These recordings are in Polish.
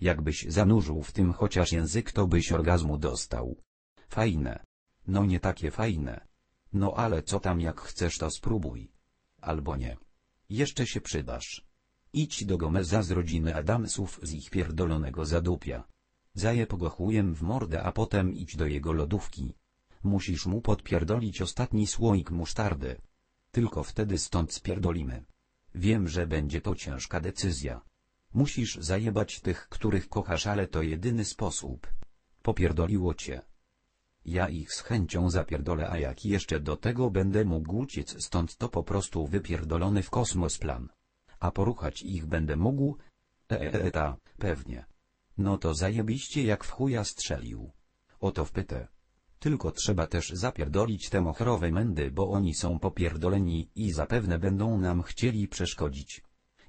Jakbyś zanurzył w tym chociaż język to byś orgazmu dostał. Fajne. No nie takie fajne. No ale co tam jak chcesz to spróbuj. Albo nie. Jeszcze się przydasz. Idź do Gomeza z rodziny Adamsów z ich pierdolonego zadupia. Zajeb go chujem w mordę a potem idź do jego lodówki. Musisz mu podpierdolić ostatni słoik musztardy. Tylko wtedy stąd spierdolimy. Wiem, że będzie to ciężka decyzja. Musisz zajebać tych, których kochasz, ale to jedyny sposób. Popierdoliło cię. Ja ich z chęcią zapierdolę, a jak jeszcze do tego będę mógł uciec stąd to po prostu wypierdolony w kosmos plan. A poruchać ich będę mógł? Eee, ta, pewnie. No to zajebiście jak w chuja strzelił. Oto wpytę. Tylko trzeba też zapierdolić te moherowe mędy, bo oni są popierdoleni i zapewne będą nam chcieli przeszkodzić.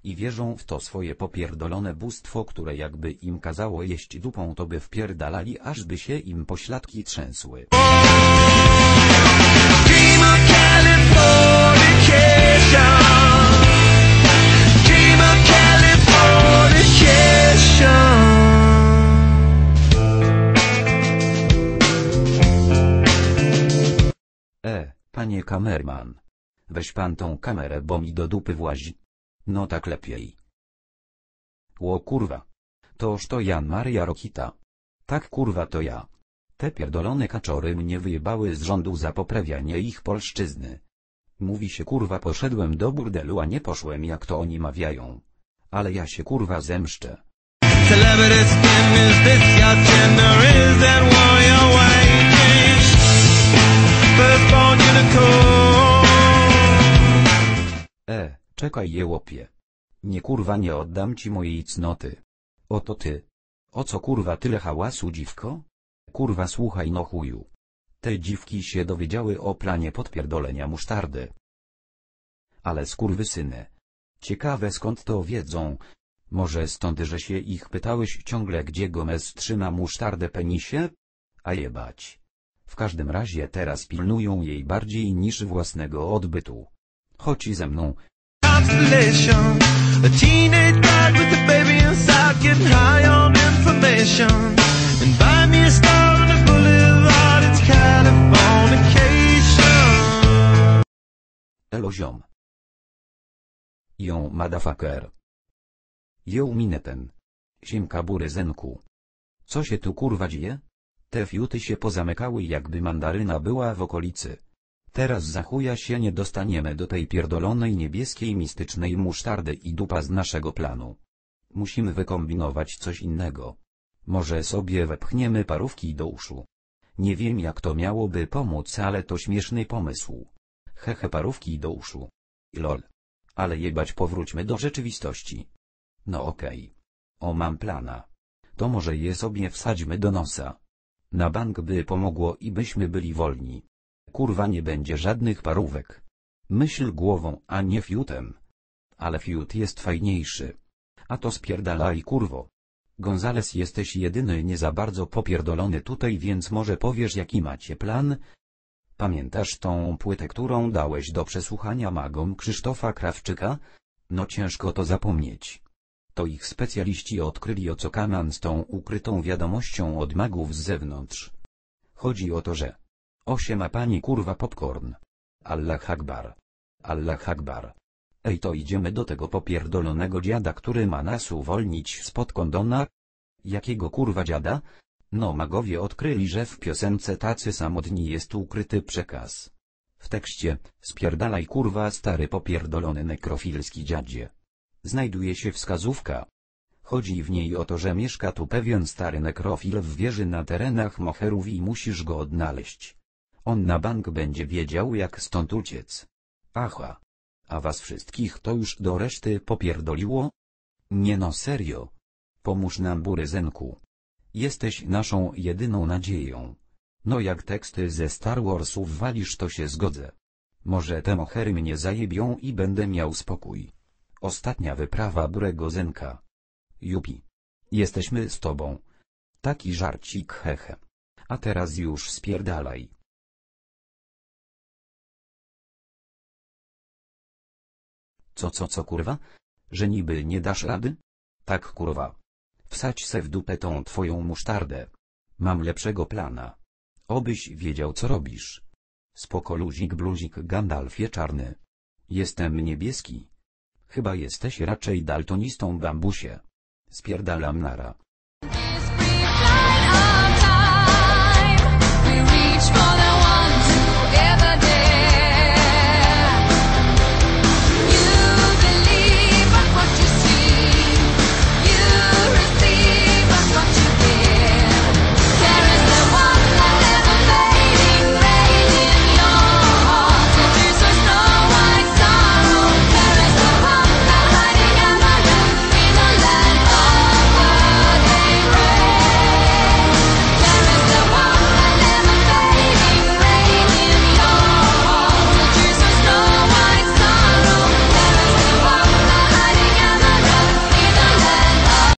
I wierzą w to swoje popierdolone bóstwo, które jakby im kazało jeść dupą to by wpierdalali aż by się im pośladki trzęsły. E, panie kamerman. Weź pan tą kamerę, bo mi do dupy włazi. No tak lepiej. Ło kurwa. Toż to Jan Maria Rokita. Tak kurwa to ja. Te pierdolone kaczory mnie wyjebały z rządu za poprawianie ich polszczyzny. Mówi się kurwa poszedłem do burdelu a nie poszłem jak to oni mawiają. Ale ja się kurwa zemszczę. Celebrity skin, is this your gender? Is that what you're waiting? Firstborn unicorn. E, czekaj jełopie. Nie kurwa nie oddam ci mojej cnoty. Oto ty. O co kurwa tyle hałasu dziwko? Kurwa słuchaj no chuju. Te dziwki się dowiedziały o planie podpierdolenia musztardy. Ale skurwysyny. Ciekawe skąd to wiedzą. Może stąd, że się ich pytałeś ciągle gdzie Gomez trzyma musztardę penisie? A jebać. W każdym razie teraz pilnują jej bardziej niż własnego odbytu. Chodź ze mną, constellation. A teenage bride with a baby inside, getting high on information. And buy me a star on boulevard, it's ziom. Ją motherfucker. Zenku. Co się tu kurwa dzieje? Te fiuty się pozamykały jakby mandaryna była w okolicy. Teraz za chuja się nie dostaniemy do tej pierdolonej niebieskiej mistycznej musztardy i dupa z naszego planu. Musimy wykombinować coś innego. Może sobie wepchniemy parówki do uszu. Nie wiem jak to miałoby pomóc, ale to śmieszny pomysł. Hehe parówki do uszu. Lol. Ale jebać powróćmy do rzeczywistości. No okej. O mam plana. To może je sobie wsadźmy do nosa. Na bank by pomogło i byśmy byli wolni. Kurwa nie będzie żadnych parówek. Myśl głową, a nie fiutem. Ale fiut jest fajniejszy. A to spierdalaj kurwo. Gonzales jesteś jedyny nie za bardzo popierdolony tutaj więc może powiesz jaki macie plan? Pamiętasz tą płytę którą dałeś do przesłuchania magom Krzysztofa Krawczyka? No ciężko to zapomnieć. To ich specjaliści odkryli o co kaman z tą ukrytą wiadomością od magów z zewnątrz. Chodzi o to, że Osiema pani kurwa popcorn. Allah Akbar. Allah Akbar. Ej to idziemy do tego popierdolonego dziada, który ma nas uwolnić spod kondona? Jakiego kurwa dziada? No magowie odkryli, że w piosence tacy samotni jest ukryty przekaz. W tekście, spierdalaj kurwa stary popierdolony nekrofilski dziadzie. Znajduje się wskazówka. Chodzi w niej o to, że mieszka tu pewien stary nekrofil w wieży na terenach moherów i musisz go odnaleźć. On na bank będzie wiedział jak stąd uciec. Aha. A was wszystkich to już do reszty popierdoliło? Nie no serio. Pomóż nam buryzenku. Jesteś naszą jedyną nadzieją. No jak teksty ze Star Warsów walisz to się zgodzę. Może te mohery mnie zajebią i będę miał spokój. Ostatnia wyprawa burego zenka. Jupi. Jesteśmy z tobą. Taki żarcik hehe. A teraz już spierdalaj. Co co co kurwa? Że niby nie dasz rady? Tak kurwa. Wsadź se w dupę tą twoją musztardę. Mam lepszego plana. Obyś wiedział co robisz. Spoko luzik bluzik Gandalfie czarny. Jestem niebieski. Chyba jesteś raczej daltonistą bambusie. Spierdalam nara.